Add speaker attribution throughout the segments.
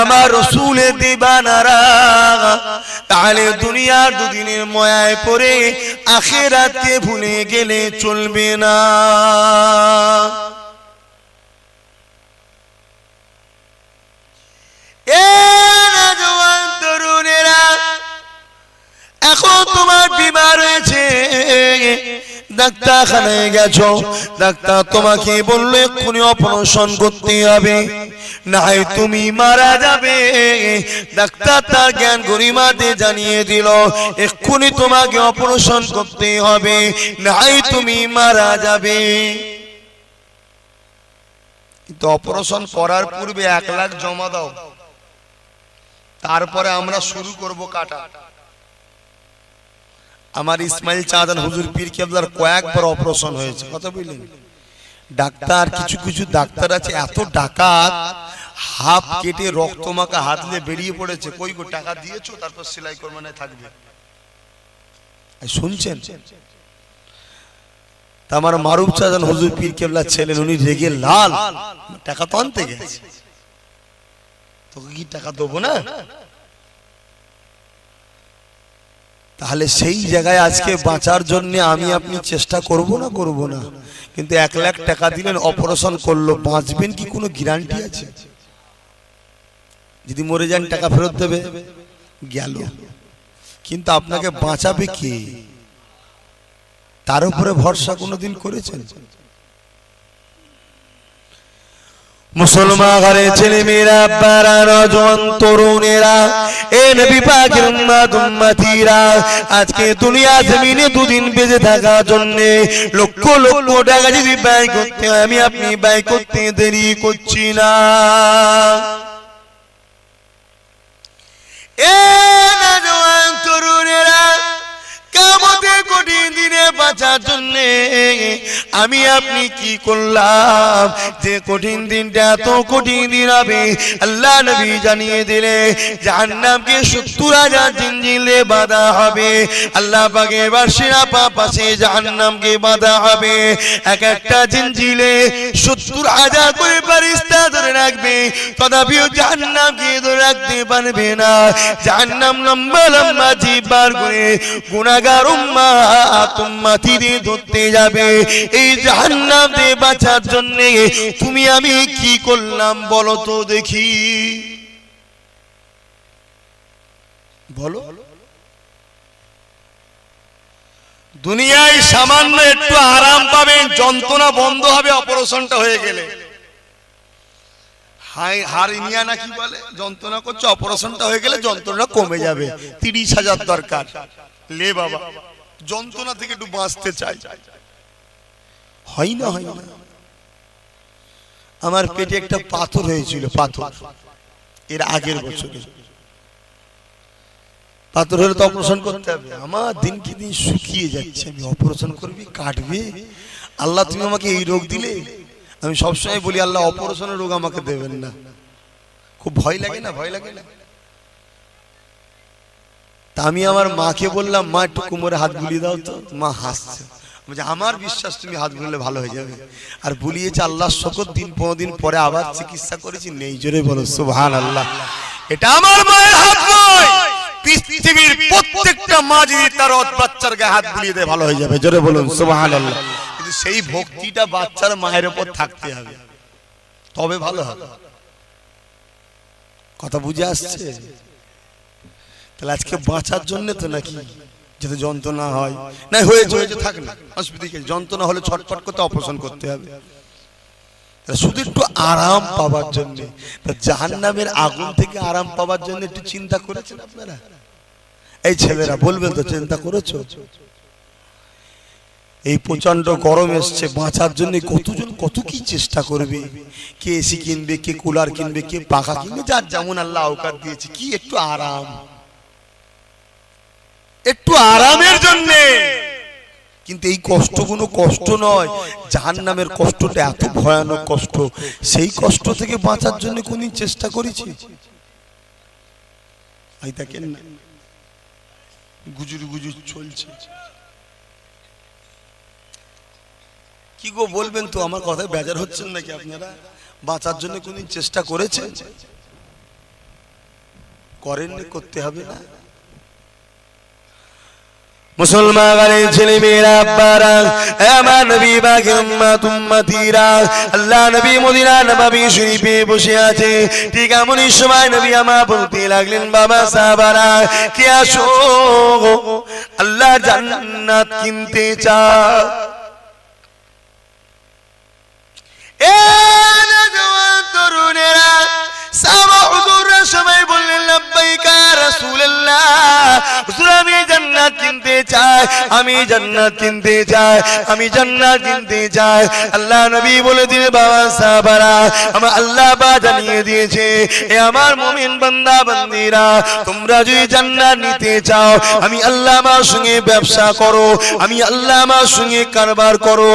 Speaker 1: আমার দুনিয়ার দুদিনের ময়ায় ভুলে গেলে চলবে না। এ তরুণেরা এখন তোমার বিমার হয়েছে। ডাক্তারখানায় গেছো। ডাক্তার তোমাকে বলল, এক্ষুনি অপারেশন করতে হবে। নাই তুমি মারা যাবে। ডাক্তার তার জ্ঞান গরিমাতে জানিয়ে দিল, এক্ষুনি তোমাকে অপারেশন করতে হবে। নাই তুমি মারা যাবে। কিন্তু অপারেশন করার পূর্বে এক লাখ জমা দাও। তারপরে আমরা শুরু করব কাটা। আমার ইসমাইল চাঁদান হুজুর পীর কেবলার কয়েকবার অপারেশন হয়েছে। কথা বুঝলেন? ডাক্তার, কিছু কিছু ডাক্তার আছে, এত ডাকাত, হাফ কেটে রক্ত মাখা হাত দিয়ে বেরিয়ে পড়েছে। কই গো, টাকা দিয়েছ? তারপর সেলাই করমানে থাকবে। শুনছেন? তা আমার মারুফ চাঁদান হুজুর পীর কেবলার ছেলেন উনি রেগে লাল। টাকা তো আনতে গেছে। তোকে কি টাকা দেবো না? তাহলে সেই জায়গায় আজকে বাঁচার জন্য আমি আপনি চেষ্টা করব না করব না। কিন্তু এক লাখ টাকা দিলেন অপারেশন করল বাঁচবেন কি কোনো গ্যারান্টি আছে? যদি মরে যান টাকা ফেরত দেবে। গেল। কিন্তু আপনাকে বাঁচাবে কি? তার উপরে ভরসা কোনোদিন করেছেন? মুসলমান ঘরে ছেলে মেয়েরা আব্বারা নজন তরুণেরা এ নবী পাকের উম্মতিরা, আজকে দুনিয়া জমিনে দুদিন বেঁচে থাকার জন্য লক্ষ লক্ষ টাকা যদি ব্যয় করতে আমি আপনি ব্যয় করতে দেরি করছি না। এ আমি আপনি কি করলাম? যে কঠিন দিনটা এত কঠিন দিন হবে আল্লাহ নবী জানিয়ে দিলে জাহান্নামকে সত্তর হাজার জিঞ্জিলে বাঁধা হবে। আল্লাহ পাকে এবার সেরা পা পাশে জাহান্নামকে বাঁধা হবে। এক একটা জিঞ্জিলে সত্তর হাজার করে পারিস্তা ধরে রাখবে। তথাপিও জাহান্নামকে ধরে রাখতে পারবে না। জাহান্নাম লম্বা লম্বা জীব বার করে গুণাগার উম্মা তুম্মা ধরতে যাবে। এই জাহান্নাম দিয়ে বাঁচার জন্য তুমি আমি কি করলাম বলো তো দেখি। বলো। দুনিয়ায় সামান্য একটু আরাম পাবেন, যন্ত্রণা বন্ধ হবে, অপারেশনটা হয়ে গেলে। হারিনিয়া না কি বলে? যন্ত্রণা করছে, অপারেশনটা হয়ে গেলে যন্ত্রণা কমে যাবে। তিরিশ হাজার দরকার। লে বাবা, যন্ত্রণা থেকে একটু বাঁচতে চাই। হয় না হয় না। আমার পেটে একটা পাথর হয়েছিল, পাথর। এর আগের বছরে। পাথর হলে তো অপারেশন করতে হবে। আমার দিনকে দিন শুকিয়ে যাচ্ছে। আমি অপারেশন করবি, কাটবে। আল্লাহ, তুমি আমাকে এই রোগ দিলে? আমি সবসময় বলি, আল্লাহ, অপারেশনের রোগ আমাকে দেবেন না। খুব ভয় লাগে না? ভয় লাগে না? তা আমি আমার মাকে বললাম, মা, একটু কোমরে হাত বুলিয়ে দাও তো। মা হাসছে। বলছে, আমার বিশ্বাস তুমি হাত বুলালে ভালো হয়ে যাবে। আর বুলিয়েছে আল্লাহ শকর দিন পনেরো দিন পরে আবার চিকিৎসা করেছি। নেই জোরে বলো সুবহান আল্লাহ এটা আমার মায়ের হাত পৃথিবীর প্রত্যেকটা মা যদি তার বাচ্চার গায়ে হাত বুলিয়ে দেয় ভালো হয়ে যাবে। জোরে বলুন আল্লাহ কিন্তু সেই ভক্তিটা বাচ্চার মায়ের উপর থাকতে হবে। তবে ভালো হবে। কথা বুঝে আসছে? তাহলে আজকে বাঁচার জন্য তো নাকি যাতে যন্ত্রণা হয়। না হয়েছে হয়েছে থাক না। অসুবিধা কি? যন্ত্রণা হলে ছটফট করতে, অপারেশন করতে হবে। শুধু একটু আরাম পাওয়ার জন্য। জাহান নামের আগুন থেকে আরাম পাওয়ার জন্য একটু চিন্তা করেছেন আপনারা? এই ছেলেরা, বলবেন তো, চিন্তা করেছ? এই প্রচণ্ড গরম এসছে, বাঁচার জন্য কতজন, কত কি চেষ্টা করবে? কে এসি কিনবে, কে কুলার কিনবে, কে পাখা কিনবে, যার যেমন আল্লাহ আওকাত দিয়েছে, কি একটু আরাম। একটু আরামের জন্য। কিন্তু এই কষ্ট কোনো কষ্ট নয়। জাহান নামের কষ্টটা এত ভয়ানক কষ্ট। সেই কষ্ট থেকে বাঁচার জন্য কোনদিন চেষ্টা করেছি? এই দেখেন গুজুর গুজুর চলছে। কি গো বলবেন তো? আমার কথায় বেজার হচ্ছেন নাকি আপনারা? বাঁচার জন্য কোনদিন চেষ্টা করেছেন? করেননি, করতে হবে না। মুসলমানের ছেলে মেয়েরা আব্বারা আমার নবী বাকি উম্মাত আল্লাহ নবী মদিনা নবী শরীফে বসে আছে। ঠিক এমনই সময় নবী আমার বলতে লাগলেন, বাবা সাহাবারা, কে আসো আল্লাহ জান্নাত কিনতে চা তরুণেরা, সাহাবা বললেন, লাব্বাইকা আমি জান্নাত কিনতে চাই আমি জান্নাত কিনতে চাই আমি জান্নাত কিনতে চাই আল্লাহ নবী বলে দিলে বাবা আমার আল্লাহ বা জানিয়ে দিয়েছে, এ আমার মুমিন বান্দা তোমরা যদি জান্নাত নিতে চাও, আমি আল্লাহ সঙ্গে ব্যবসা করো, আমি আল্লাহ সঙ্গে কারবার করো।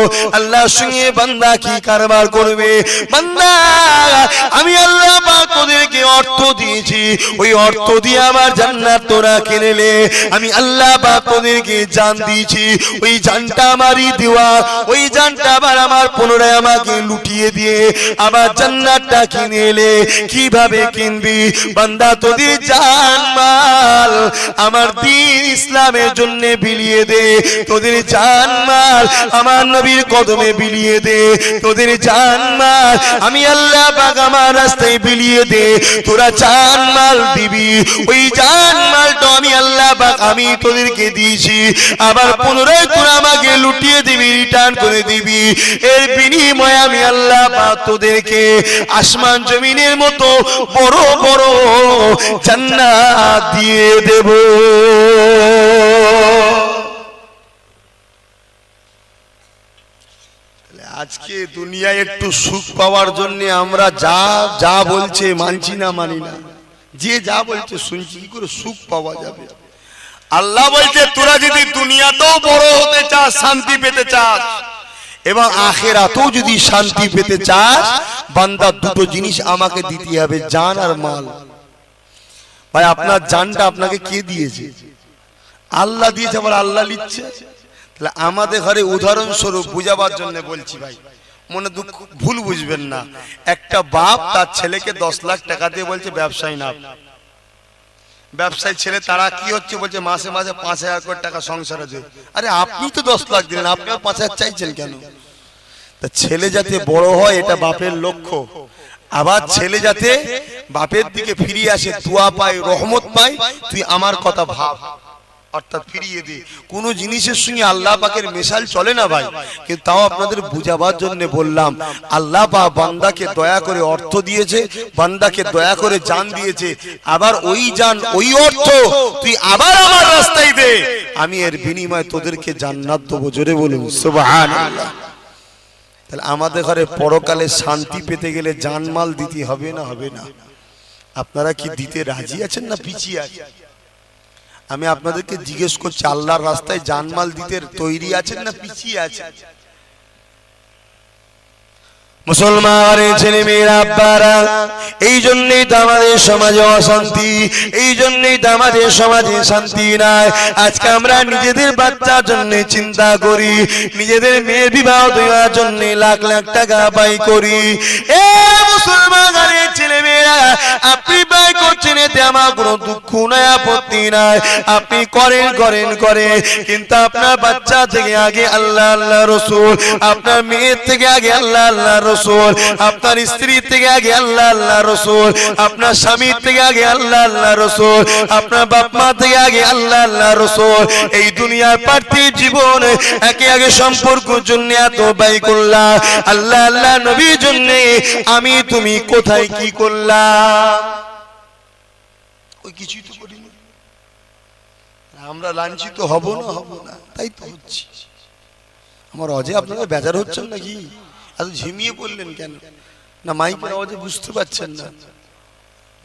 Speaker 1: সঙ্গে বান্দা কি কারবার করবে? বান্দা, আমি আল্লাহ তোদেরকে অর্থ দিয়েছি, ওই অর্থ দিয়ে আমার জান্নাত তোরা কিনেলে, আমি আল্লাহ তোদেরকে জান দিয়েছি। ওই জানটা আমারই দেওয়া। ওই জানটা আবার আমার পুনরায় আমাকে লুটিয়ে দিয়ে আবার জান্নাতটা কিনে এলে কীভাবে কিনবি? বান্দা, তোদের জান মাল আমার দিন ইসলামের জন্য বিলিয়ে দে। তোদের জান মাল আমার নবীর কদমে বিলিয়ে দে। তোদের জান মাল আমি আল্লাহ পাক আমার রাস্তায় বিলিয়ে দে। তোরা জান মাল দিবি। ওই জান মালটা আমি আল্লাহ পাক আমি তোদেরকে দিয়েছি। আবার পুনরায় তোরা আমাকে লুটিয়ে দিবি রিটার্ন করে দিবি। এর বিনিময়ে আমি আল্লাহ তোদেরকে আসমান জমিনের মতো বড় বড় জান্নাত দিয়ে দেব। আজকে দুনিয়ায় একটু সুখ পাওয়ার জন্য আমরা যা যা বলছে মানছি না, মানি না। যে যা বলছে শুনছি, কি করে সুখ পাওয়া যাবে? আল্লাহ বলছে, তোরা যদি দুনিয়াতেও বড় হতে চাস, শান্তি পেতে চাস এবং আখেরাতেও যদি শান্তি পেতে চাস, বান্দা দুটো জিনিস আমাকে দিতে হবে, জান আর মাল। ভাই, আপনার জানটা আপনাকে কে দিয়েছে? আল্লাহ দিয়েছে, আবার আল্লাহ নিচ্ছে তাহলে আমাদের ঘরে উদাহরণস্বরূপ বুঝাবার জন্য বলছি ভাই, মনে দুঃখ, ভুল বুঝবেন না। একটা বাপ তার ছেলেকে দশ লাখ টাকা দিয়ে বলছে, ব্যবসায়ী না। ব্যবসায়ী ছেলে, তারা কি হচ্ছে বলছে, মাসে মাসে পাঁচ হাজার কোটি টাকা সংসার আছে আরে আপনি তো দশ লাখ দিলেন আপনিও পাঁচ হাজার চাইছেন কেন? তা ছেলে যাতে বড় হয়, এটা বাপের লক্ষ্য। আবার ছেলে যাতে বাপের দিকে ফিরিয়ে আসে, দোয়া পায়, রহমত পায়, তুই আমার কথা ভাব। অর্থাৎ ফিরিয়ে দে কোন জিনিসের সঙ্গে আল্লাহ পাকের মেশাল চলে না ভাই। কিন্তু তাও আপনাদের বুঝাবার জন্য বললাম, আল্লাহ পা বান্দাকে দয়া করে অর্থ দিয়েছে, বান্দাকে দয়া করে জান দিয়েছে। আবার ওই জান, ওই অর্থ তুই আবার আমার রাস্তায় দে। আমি এর বিনিময়ে তোদেরকে জান্নাত দেবো, জোরে বলুন, সুবহানাল্লাহ। তাহলে আমাদের ঘরে পরকালে শান্তি পেতে গেলে জানমাল দিতে হবে না হবে না। আপনারা কি দিতে রাজি আছেন না পিছিয়ে আছেন? আমি আপনাদেরকে জিজ্ঞেস করছি, আল্লাহর রাস্তায় জানমাল দিতে তৈরি আছেন না পিছিয়ে আছেন? মেয়েরা আব্বারা, এই জন্যই তো আমাদের সমাজে অশান্তি, এই জন্যই তো আমাদের সমাজে শান্তি নাই। আজকে আমরা নিজেদের বাচ্চার জন্য চিন্তা করি, নিজেদের মেয়ের বিবাহ দেওয়ার জন্য লাখ লাখ টাকা ব্যয় করি। এ মেয়েরা আপনি ব্যয় করছেন, এতে আমার কোনো দুঃখ নাই, আপত্তি নাই। আপনি করেন করেন করেন। কিন্তু আপনার বাচ্চা থেকে আগে আল্লাহ আল্লাহ রসুল। আপনার মেয়ের থেকে আগে আল্লাহ আল্লাহ রসুল। আপনার স্ত্রী থেকে আগে আল্লাহ আল্লাহ রসুল। আপনার স্বামীর থেকে আগে আল্লাহ আল্লাহ রসুল। আপনার বাপ মা থেকে আগে আল্লাহ আল্লাহ রসুল। এই দুনিয়ার পার্থিব জীবন একে আগে সম্পর্ক জন্য এত ব্যয় আল্লাহ আল্লাহ নবীর জন্য আমি তুমি কোথায় কি করলাম ওই কিছুই তো করিনি। আমরা লাঞ্ছিত হব না হব না তাই তো হচ্ছি। আমার অজে আপনারা বেজার হচ্ছেন নাকি? এত ঝিমিয়ে পড়লেন কেন? না মাইকের আওয়াজে বুঝতে পারছেন না।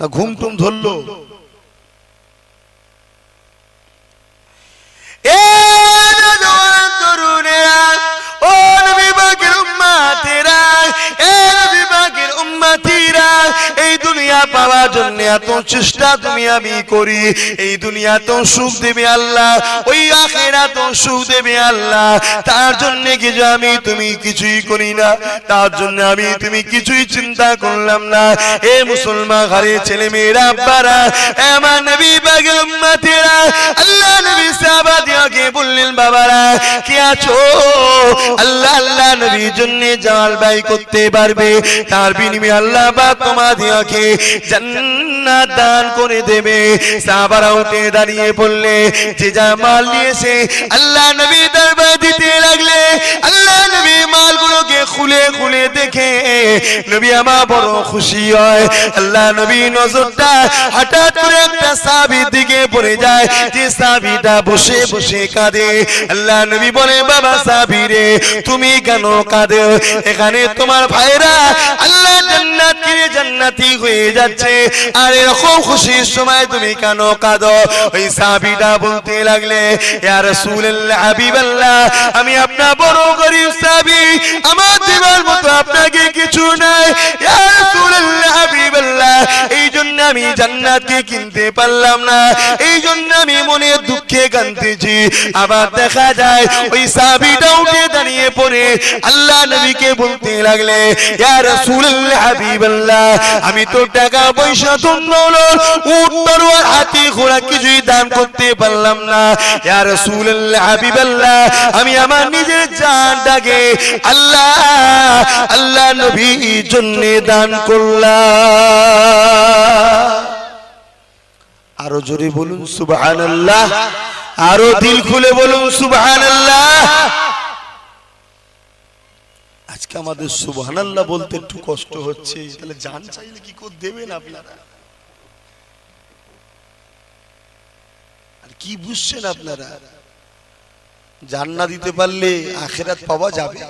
Speaker 1: না ঘুম টুম ধরলো। এ estaba জন্য এত চেষ্টা তুমি আমি করি। এই দুনিয়া তো সুখ দেবে আল্লাহ, ওই আখেরা তো সুখ দেবে আল্লাহ। তার জন্য কিছু আমি তুমি কিছুই করি না, তার জন্য আমি তুমি কিছুই চিন্তা করলাম না। এ মুসলমান ঘরে ছেলে মেয়েরা, আব্বারা, আমার নবী বাগের আল্লাহ নবী সাহাবাদিয়াকে বললেন, বাবারা, কি আছো? আল্লাহ আল্লাহ নবীর জন্য জাল বাই করতে পারবে। তার বিনিময়ে আল্লাহ বা তোমাদিয়াকে জান্নাত দান করে দেবে। সাহাবারা উঠে দাঁড়িয়ে বললে, যে যা মাল নিয়েছে, আল্লাহ নবী দরবার দিতে লাগলে, আল্লাহ নবী মালগুলোকে খুলে খুলে দেখে, নবী আমার বড় খুশি হয়। আল্লাহ নবী নজরটা হঠাৎ করে একটা দিকে পড়ে যায়, যে সাবিটা বসে বসে কাঁদে। আল্লাহ নবী বলে, বাবা তুমি কেন কাঁদো? এখানে তোমার ভাইরা আল্লাহ জান্নাত জান্নাতি হয়ে যাচ্ছে। আর এরকম খুশির সময় তুমি কেন কাঁদো? ওই সাবিটা বলতে লাগলে, ইয়া রাসূলুল্লাহ আমি আপনার বড় গরিব সাবি আমার দেবার মতো আপনাকে কিছু নাই। এই জন্য আমি জান্নাতকে কিনতে পারলাম না। এই জন্য আমি মনে দুঃখে কাঁদতেছি আবার দেখা যায় ওই সাবিটা উঠে দাঁড়িয়ে পড়ে? আল্লাহ নবীকে বলতে লাগলে আমি তো টাকা পয়সা হাতি, ঘোড়া কিছুই দান করতে পারলাম না। ইয়া রাসূলুল্লাহ, হাবিবাল্লাহ, আমি আমার নিজের জানটাকে আল্লাহ আল্লাহ নবীর জন্য দান করলাম। আরও জোরে বলুন, সুবহানাল্লাহ। আরও দিল খুলে বলুন, সুবহানাল্লাহ। আজকে আমাদের সুবহানাল্লাহ বলতে একটু কষ্ট হচ্ছে, তাহলে জান চাইলে কি করে দেবেন আপনারা? আর কি বুঝছেন আপনারা? জান্না দিতে পারলে আখেরাত পাওয়া যাবে?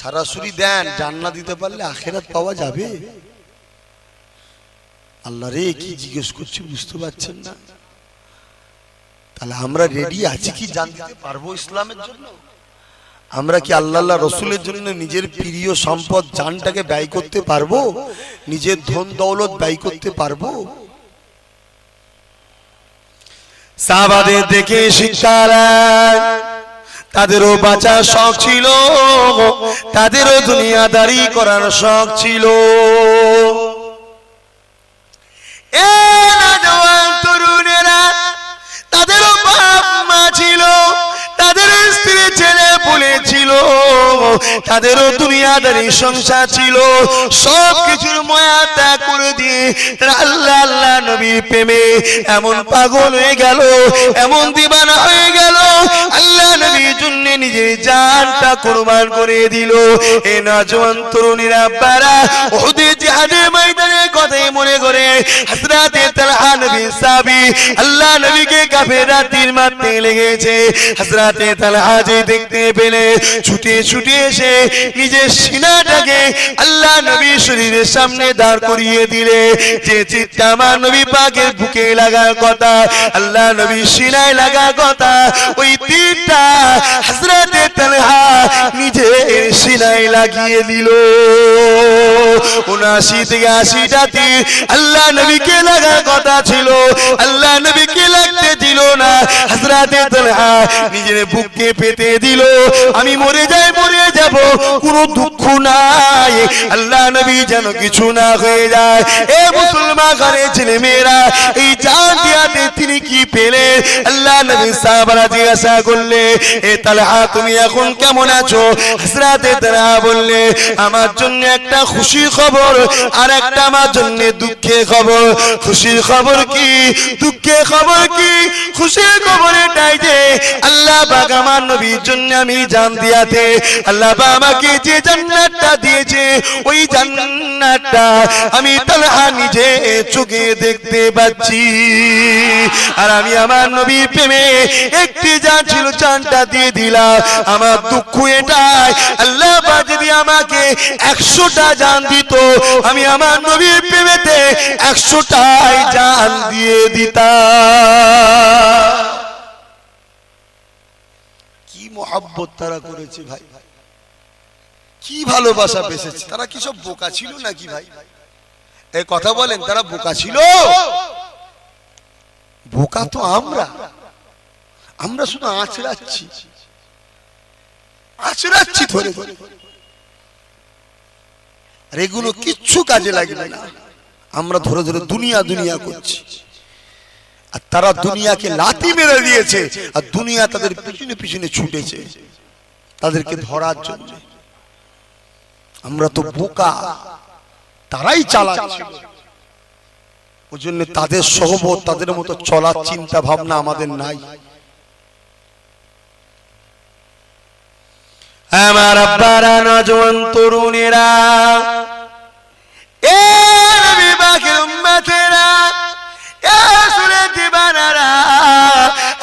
Speaker 1: সরাসরি দেন জান্না দিতে পারলে আখেরাত পাওয়া যাবে? আল্লাহ রে, কি জিজ্ঞেস করছি বুঝতে পারছেন না? তাহলে আমরা রেডি আছি কি জানতে? পারব ইসলামের জন্য? আমরা কি আল্লাহ রসুলের জন্য নিজের প্রিয় সম্পদ জানটাকে ব্যয় করতে পারব? নিজের ধন দৌলত ব্যয় করতে পারব? সাহাবাদের দেখে শিক্ষা তাদেরও বাঁচার শখ ছিল তাদেরও দুনিয়াদারি করার শখ ছিল। ছেলে, তাদেরও দুনিয়াদারি সংসার ছিল। সব কিছুর ময়া ত্যাগ করে দিয়ে আল্লাহ আল্লাহ নবীর প্রেমে এমন পাগল হয়ে গেল, এমন দিবানা হয়ে গেল। আল্লাহ নবীর জন্য নিজের জানটা কোরবান করে দিল। এ নজওয়ান তরুণীরা পারা ওদের জিহাদের ময়দানের কথাই মনে করে হযরতে তালহা নবী সাহাবী আল্লাহ নবীকে কাফেররা তীর মারতে লেগেছে। হযরতে তালহা যে দেখতে পেলে, ছুটে ছুটে এসে নিজের সিনাটাকে আল্লাহ নবীর শরীরের সামনে দাঁড় করিয়ে দিলে। যে চিৎটা আমার নবী পাকের বুকে লাগার কথা, আল্লাহ নবী সিনায় লাগার কথা, ওই তীরটা হযরতে তালহা নিজের সিনায় লাগিয়ে দিল। উনাশি থেকে আশিটা তীর আল্লাহ নবীকে লাগার কথা ছিল। আল্লাহ নবীকে লাগতে দিল না। হযরতে তালহা নিজের বুককে পেতে দিল। আমি মরে যাই, মরে যাব, কোনো দুঃখ নাই। আল্লাহ নবী যেন কিছু না হয়ে যায়। এ মুসলমান ঘরে ছেলে মেয়েরা এই জান দিয়াতে তিনি কি পেলে আল্লাহ নবী সাহাবারা জিজ্ঞাসা করলে, এ তালহা, তুমি এখন কেমন আছো? হযরতে তালহা বললে, আমার জন্য একটা খুশি খবর, আর একটা আমার জন্য দুঃখের খবর, খুশির খবর কি? দুঃখের খবর কি? খুশির খবর এটাই যে আল্লাহ পাক আমার নবীর জন্য আমি জান দিয়াতে আল্লাহ পাক আমাকে যে জান্নাতটা দিয়েছে, ওই জান্নাতটা আমি তালহা নিজে চোখে দেখতে পাচ্ছি। আর আমি আমার নবীর প্রেমে একটি জান ছিল, জানটা দিয়ে দিলাম। আমার দুঃখ এটাই, আল্লাহ পাক যদি আমাকে একশোটা জান দিত, আমি আমার নবীর প্রেমেতে একশোটাই জান দিয়ে দিতাম। কি মহাব্বত তারা করেছে ভাই? কি ভালোবাসা বেসেছে তারা কি সব বোকা ছিল নাকি ভাই? এই কথা বলেন, তারা বোকা ছিল? বোকা তো আমরা। আমরা শুধু আঁচড়াচ্ছি। আঁচড়াচ্ছি ধরে ধরে। আর এগুলো কিচ্ছু কাজে লাগবে না। আমরা ধরে ধরে দুনিয়া দুনিয়া করছি। আর তারা দুনিয়াকে লাথি মেরে দিয়েছে। আর দুনিয়া তাদের পিছনে পিছনে ছুটেছে। তাদেরকে ধরার জন্য। আমরা তো বোকা। তারাই চালাচ্ছে ওই জন্য তাদের সহবত তাদের মতো চলার চিন্তা ভাবনা আমাদের নাই। আমার আব্বারা নজওয়ান তরুণেরা। এ নবী পাকের উম্মতেরা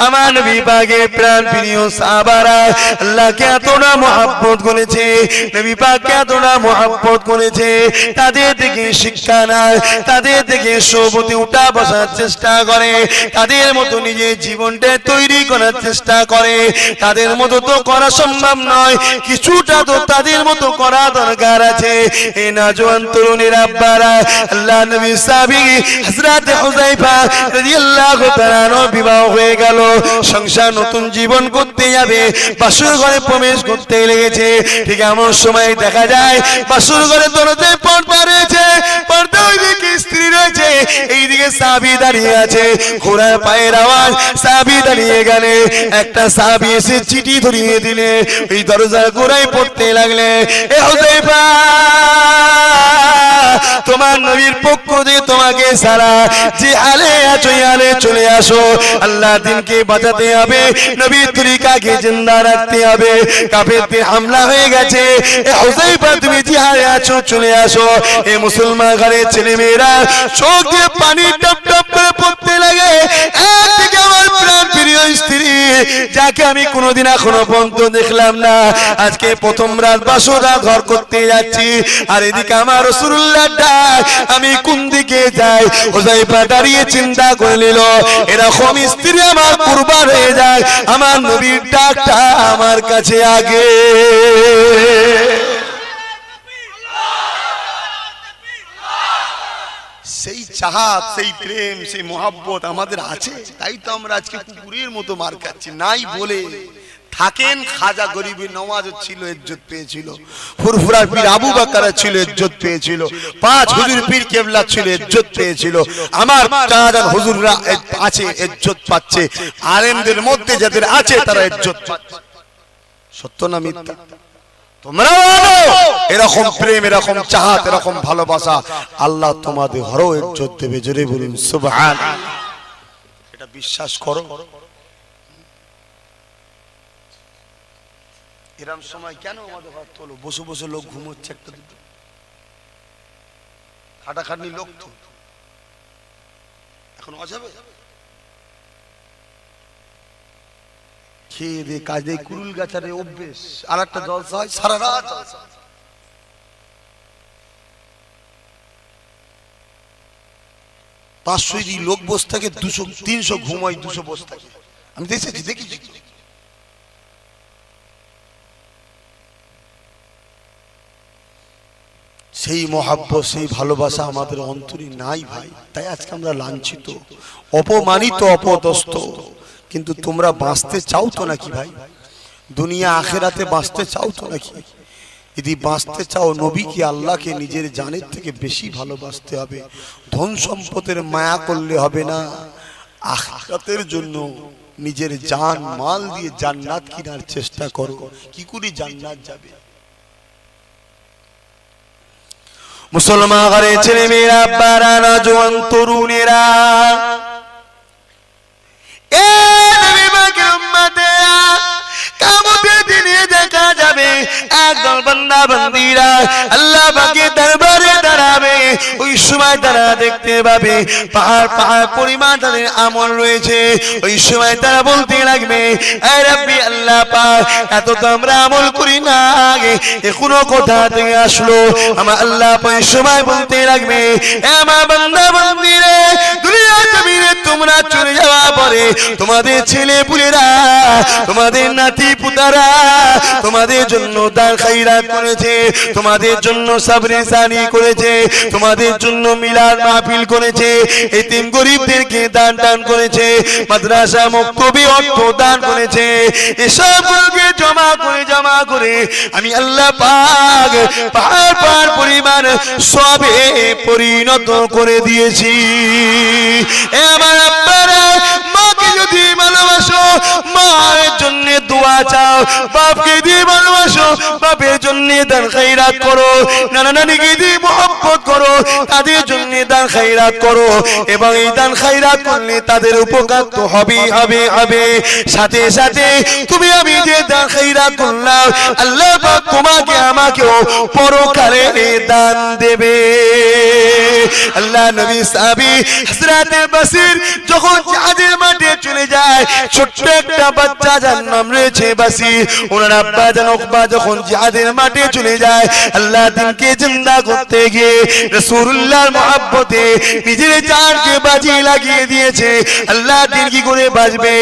Speaker 1: আমার নবী পাকের প্রাণ প্রিয় সাহাবারা আল্লাহকে এতটা মহব্বত করেছে নবী পাককে এতটা মহব্বত করেছে তাদের থেকে শিক্ষা নেয় তাদের থেকে সবতি উঠা বসার চেষ্টা করে তাদের মতো নিজের জীবনটা তৈরি করার চেষ্টা করে তাদের মতো তো করা সম্ভব নয় কিছুটা তো তাদের মতো করা দরকার আছে। এ নাজওয়ান তরুণের আব্বারা আল্লাহ নবী সাহাবী হযরত হুযায়ফা রাদিয়াল্লাহু তাআলা বিবাহ হয়ে গেল। সংসার নতুন জীবন করতে যাবে। বাসুর ঘরে প্রবেশ করতে লেগেছে। ঠিক এমন সময় দেখা যায়, বাসুর ঘরে দরজায় পর্দা রয়েছে। ঘোড়ার পায়ের আওয়াজ সাবি দাঁড়িয়ে গেলে। একটা সাবি এসে চিঠি ধরিয়ে দিলে। পড়তে লাগলে, এ হুযায়ফা তোমার নবীর পক্ষ দিয়ে তোমাকে সারা যে আলে আছো আলে চলে আসো। আল্লাহ দিনকে বাঁচাতে হবে, নবীর তরিকাকে জিন্দা রাখতে হবে। কাফেরদের হামলা হয়ে গেছে। হুযায়ফা তুমি জিহাদে আছো, চলে আসো। এ মুসলমান ঘরের ছেলে মেয়েরা চোখ পানি টপ টপ করে পড়তে লাগে। একদিকে আমার প্রাণ প্রিয় স্ত্রী, যাকে আমি কোনোদিন এখনও পর্যন্ত দেখলাম না। আজকে প্রথম রাত বাসরা ঘর করতে যাচ্ছি। আর এদিকে আমার রসুল্লাহ আমি কোন দিকে যাই? হোজাইফা দাঁড়িয়ে চিন্তা এরকম স্ত্রী আমার কুরবান হয়ে যায়, আমার নবীর ডাকটা আমার কাছে আগে। সেই চাহাত, সেই প্রেম, সেই মোহাব্বত আমাদের আছে, তাই তো আমরা আজকে কুকুরের মতো মার খাচ্ছি, নাই বলে। থাকেন খাজা গরিবের নওয়াজ ছিল, ইজ্জত পেয়েছিল। ফুরফুরা পীর আবু বাকার ছিল, ইজ্জত পেয়েছিল। পাঁচ হুজুর পীর কেবলা ছিল, ইজ্জত পেয়েছিল। আমার চার হুজুররা আছে, ইজ্জত পাচ্ছে। আলেমদের মধ্যে যাদের আছে, তারা ইজ্জত পাচ্ছে। সত্য না মিথ্যা? তোমরা এরকম প্রেম, এরকম চাহাত, এরকম ভালোবাসা। আল্লাহ তোমাদের হরো ইজ্জত দেবে। জোরে বলুন, সুবহান। এটা বিশ্বাস করো। এরম সময় কেন আমাদের ঘর তোলো? বসে বসে লোক ঘুমোচ্ছে একটা দুটো। খাটাখাটনি লোক তো। এখন অজাবে? খেয়ে দে কাজ দেয় কুরুল গাছারে অভ্যেস। আর একটা জলসা হয়, সারা রাত পাঁচশো লোক বসে থাকে, দুশো, তিনশো ঘুমাই দুশো বসে থাকে। আমি দেখেছি দেখেছি। সেই মহাব্য সেই ভালোবাসা আমাদের অন্তরে নাই ভাই। তাই আজকে আমরা লাঞ্ছিত, অপমানিত অপদস্ত কিন্তু তোমরা বাঁচতে চাও তো নাকি ভাই? দুনিয়া আখেরাতে বাঁচতে চাও তো নাকি? যদি বাঁচতে চাও, নবীকে, আল্লাহকে, নিজের জানের থেকে বেশি ভালোবাসতে হবে। ধন সম্পদের মায়া করলে হবে না। আখেরাতের জন্য নিজের জান, মাল দিয়ে জান্নাত কেনার চেষ্টা করো। কি করে জান্নাত যাবে? মুসলমান ঘরে ছেলে মেয়েরা আব্বারা জোয়ান তরুণেরা। এ নবী পাকের উম্মতেরা কামতে দিনে দেখা যাবে একদল বান্দা বান্দীরা আল্লাহ পাকের দরবারে দাঁড়াবে, ওই সময় তারা দেখতে পাবে, পাহাড় পাহাড় পরিমাণ তাদের আমল রয়েছে। ওই সময় তারা বলতে লাগবে রাব্বি আল্লাহ পাক, এত তো আমরা আমল করি না আগে, এখনও কোথা থেকে আসলো? আমার আল্লাহ পাক সময় বলতে লাগবে আমার বান্দা বান্দিরে দুনিয়া জমিনে তোমরা চলে যাওয়া পরে তোমাদের ছেলে পুলেরা তোমাদের নাতি পুতারা তোমাদের জন্য দান খাইরাত করেছে, তোমাদের জন্য সাবরে সানি করেছে, তোমাদের জন্য মিলাদ মাহফিল করেছে, এতিম গরিবদেরকে দান দান করেছে, মাদ্রাসা মুক্তবি অর্থ দান করেছে এসবগুলোকে জমা করে জমা করে আমি আল্লাহ পাক পাহাড় পাহাড় পরিমাণ সবে পরিণত করে দিয়েছি। এ যদি ভালোবাসো, মায়ের জন্য দোয়া চাও, বাপকে দিয়ে ভালোবাসো, বাপের জন্য দান খাইরাত করো, নানা দিয়ে মহব্বত করো, তাদের জন্য দান খাইরাত করো এবং এই দান খাইরাত করলে তাদের উপকার তো হবেই, হবে হবে। সাথে সাথে তুমি আমি যে দান খাইরাত করলাম, আল্লাহ তোমাকে আমাকেও পরকালে দান দেবে। আল্লাহ নবী সাহাবী হযরত বাসির যখন জাহাজের মাঠে চলে যায়, ছোট্ট একটা বাচ্চা যার নাম রয়েছে বাসির, ওনার আব্বা জান উকবা যখন জিহাদের মাঠে চলে যায়, আল্লাহ দিনকে জিন্দা করতে গিয়ে রাসূলুল্লাহর মহব্বতে নিজের জানকে বাজি লাগিয়ে দিয়েছে। আল্লাহ দিন কি করে বাঁচবে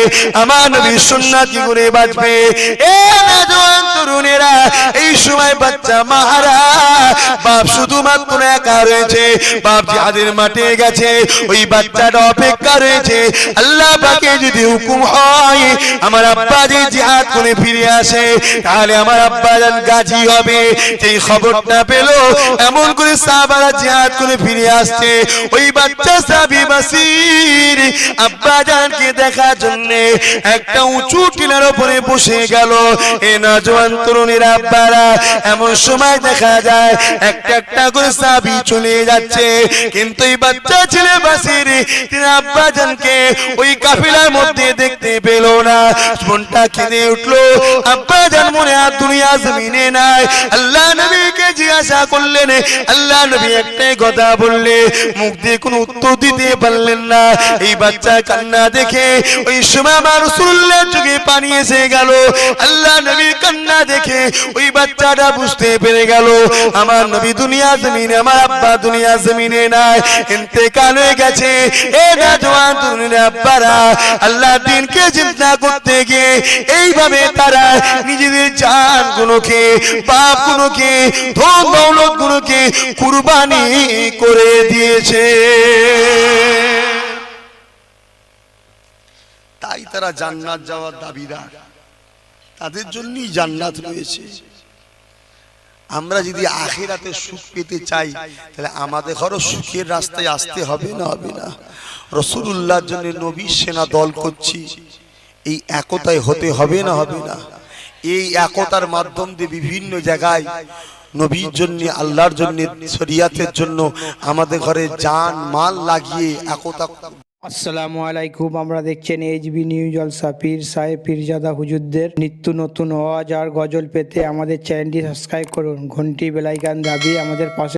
Speaker 1: আমার নবীর সুন্নাত কি করে বাঁচবে এ নওজোয়ান তরুণেরা, এই সময় বাচ্চা মাহারা, বাপ শুধুমাত্র একা রয়েছে। বাপ জিহাদের মাঠে গেছে, ওই বাচ্চাটা অপেক্ষা রয়েছে। আল্লাহ পাকে যদি হুকুম হয়, আমার আব্বা যে জিহাদ করে ফিরে আসে, তাহলে আমার আব্বা জান গাজী হবে। যেই খবরটা পেল, এমন করে সাহাবারা জিহাদ করে ফিরে আসছে। ওই বাচ্চা সাবি বাসির আব্বা জানকে দেখার জন্য একটা উঁচু টিলার উপরে বসে গেল। এ নজওয়ান তরুণীর আব্বারা, এমন সময় দেখা যায় একটা একটা করে সাবি চলে যাচ্ছে। কিন্তু এই বাচ্চা ছেলে বাসির, তিনি আব্বা জানকে ওই কাফিলার মধ্যে দেখতে পেল না। মনটা কেঁদে উঠল। আব্বা জান মনে আর দুনিয়া জমিনে নাই। আল্লাহ নবীকে জিজ্ঞাসা করলেন, আল্লাহ নবী একটাই কথা বললে, মুখ দিয়ে কোনো উত্তর দিতে পারলেন না। এই বাচ্চা কান্না দেখে ওই সময় চোখে পানি এসে গেল। আল্লাহ নবীর কান্না দেখে ওই বাচ্চাটা বুঝতে পেরে গেল, আমার নবী দুনিয়া জমিনে, আমার আব্বা দুনিয়া জমিনে নাই। ইন্তেকাল হয়ে গেছে। এ না জওয়ান তরুণীর আব্বারা আল্লাহ দিনকে চিন্তা করতে গিয়ে এইভাবে তারা নিজেদের জান গুলোকে বাপ গুলোকে ধন দৌলত গুলোকে কুরবানি করে দিয়েছে।
Speaker 2: তাই তারা জান্নাত যাওয়ার দাবিদার। তাদের জন্যই জান্নাত রয়েছে। আমরা যদি আখেরাতে সুখ পেতে চাই, তাহলে আমাদের ঘরও সুখের রাস্তায় আসতে হবে না হবে না। রসুল্লাহর জন্য নবীর সেনা দল করছি। এই একতায় হতে হবে না হবে না। এই একতার মাধ্যম দিয়ে বিভিন্ন জায়গায় নবীর জন্য আল্লাহর জন্য শরিয়াতের জন্য আমাদের ঘরে জান মাল লাগিয়ে একতা
Speaker 3: আসসালামু আলাইকুম। আমরা দেখছেন এইচবি নিউজ জলসা পীর সাহেব পীরজাদা হুজুরদের নিত্য নতুন আওয়াজ আর গজল পেতে আমাদের চ্যানেলটি সাবস্ক্রাইব করুন। ঘন্টি বেলাইকান দাবি আমাদের পাশে